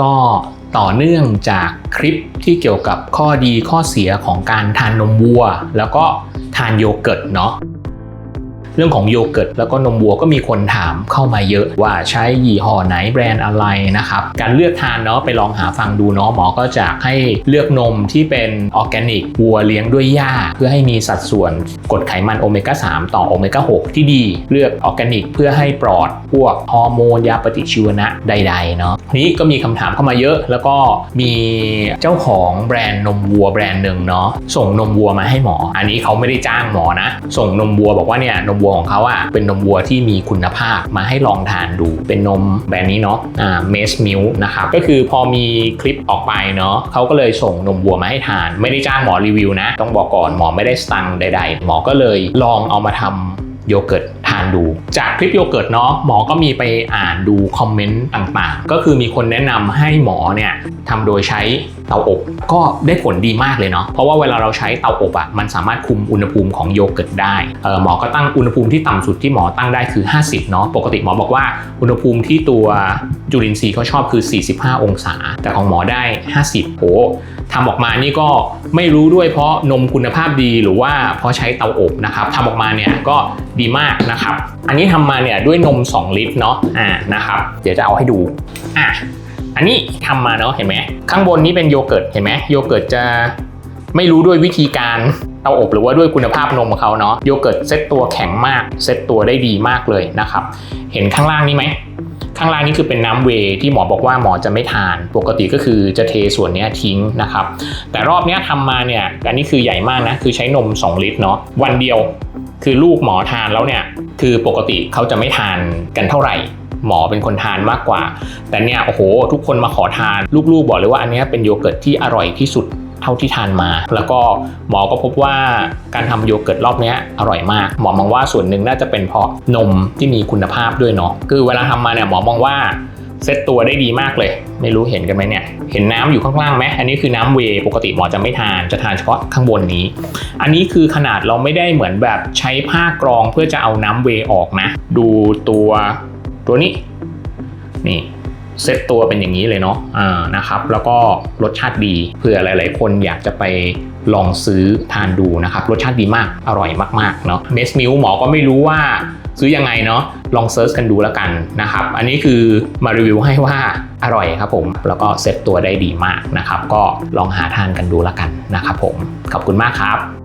ก็ต่อเนื่องจากคลิปที่เกี่ยวกับข้อดีข้อเสียของการทานนมวัว แล้วก็ทานโยเกิร์ตเนาะ เรื่องของโยเกิร์ตแล้วก็นมวัวก็มีคนถามเข้ามาเยอะว่าใช้ยี่ห้อไหนแบรนด์อะไรนะครับ การเลือกทานเนาะไปลองหาฟังดูเนาะหมอก็จะให้เลือกนมที่เป็นออร์แกนิกวัวเลี้ยงด้วยหญ้า เพื่อให้มีสัดส่วนกรดไขมันโอเมก้า3ต่อโอเมก้า6ที่ดีเลือกออร์แกนิก เพื่อให้ปลอดพวกฮอร์โมนยาปฏิชีวนะใดๆเนาะนี้ก็มีคำถามเข้ามาเยอะ แล้วก็มีเจ้าของแบรนด์นมวัวแบรนด์หนึ่งเนาะส่งนมวัวมาให้หมอ อันนี้เขาไม่ได้จ้างหมอนะ ส่งนมวัวบอกว่าเนี่ยนมวัวของเขาอะเป็นนมวัวที่มีคุณภาพมาให้ลองทานดูเป็นนมแบรนด์นี้เนาะอ่าเมสมิลนะครับก็คือพอมีคลิปออกไปเนาะเขาก็เลยส่งนมวัวมาให้ทาน ไม่ได้จ้างหมอรีวิวนะ ต้องบอกก่อนหมอไม่ได้สตังค์ใด ๆ หมอก็เลยลองเอามาทำโยเกิร์ต ดู จากคลิปโยเกิร์ตเนาะหมอก็มีไปอ่านดูคอมเมนต์ต่างๆ ก็คือมีคนแนะนำให้หมอเนี่ยทำโดยใช้เตาอบก็ได้ผลดีมากเลยเนาะเพราะว่าเวลาเราใช้เตาอบอะ่ะมันสามารถคุมอุณหภูมิของโยเกิร์ตได้เออหมอก็ตั้งอุณหภูมิที่ต่ำสุดที่หมอตั้งได้คือ 50เนาะปกติหมอบอกว่าอุณหภูมิที่ตัวจุลินทรีย์เขาชอบคือ 45 องศา แต่ของหมอได้ 50โห ทำออกมานี่ก็ไม่รู้ด้วยเพราะนมคุณภาพดีหรือว่าเพราะใช้เตาอบนะครับทำออกมาเนี่ยก็ดีมากนะครับ อันนี้ทำมาเนี่ยด้วยนม 2 ลิตรเนาะอ่านะครับเดี๋ยวจะเอาให้ดูอะอันนี้ทำมาเนาะเห็นไหมข้างบนนี้เป็นโยเกิร์ตเห็นไหมโยเกิร์ตจะไม่รู้ด้วยวิธีการเตาอบหรือว่าด้วยคุณภาพนมของเขาเนาะโยเกิร์ตเซตตัวแข็งมากเซตตัวได้ดีมากเลยนะครับ เห็นข้างล่างนี้ไหม ข้างล่างนี่คือเป็นน้ำเวที่หมอบอกว่าหมอจะไม่ทาน ปกติก็คือจะเทส่วนนี้ทิ้งนะครับ แต่รอบนี้ยทำมาเนี่ยอันนี้คือใหญ่มากนะ คือใช้นม 2 ลิตรเนาะวันเดียวคือลูกหมอทานแล้วเนี่ย คือปกติเขาจะไม่ทานกันเท่าไหร่ หมอเป็นคนทานมากกว่า แต่เนี่ยโอ้โห ทุกคนมาขอทาน ลูกๆบอกเลยว่าอันนี้เป็นโยเกิร์ตที่อร่อยที่สุด เท่าที่ทานมา แล้วก็หมอก็พบว่าการทำโยเกิร์ตรอบนี้อร่อยมาก หมอมองว่าส่วนหนึ่งน่าจะเป็นเพราะนมที่มีคุณภาพด้วยเนาะคือเวลาทำมาเนี่ยหมอมองว่าเซตตัวได้ดีมากเลย ไม่รู้เห็นกันไหมเนี่ย เห็นน้ำอยู่ข้างล่างไหมอันนี้คือน้ำเวปกติหมอจะไม่ทานจะทานเฉพาะข้างบนนี้ อันนี้คือขนาดเราไม่ได้เหมือนแบบใช้ผ้ากรองเพื่อจะเอาน้ำเวออกนะ ดูตัวตัวนี้นี่ เซตตัวเป็นอย่างนี้เลยเนาะอ่านะครับ แล้วก็รสชาติดีเผื่อหลาย ๆ คนอยากจะไปลองซื้อทานดูนะครับ รสชาติดีมากอร่อยมาก ๆ เนาะเมสมิลหมอก็ไม่รู้ว่าซื้อยังไงเนาะลองเซิร์ชกันดูแล้วกันนะครับ อันนี้คือมารีวิวให้ว่าอร่อยครับผม แล้วก็เซตตัวได้ดีมากนะครับ ก็ลองหาทานกันดูแล้วกันนะครับผม ขอบคุณมากครับ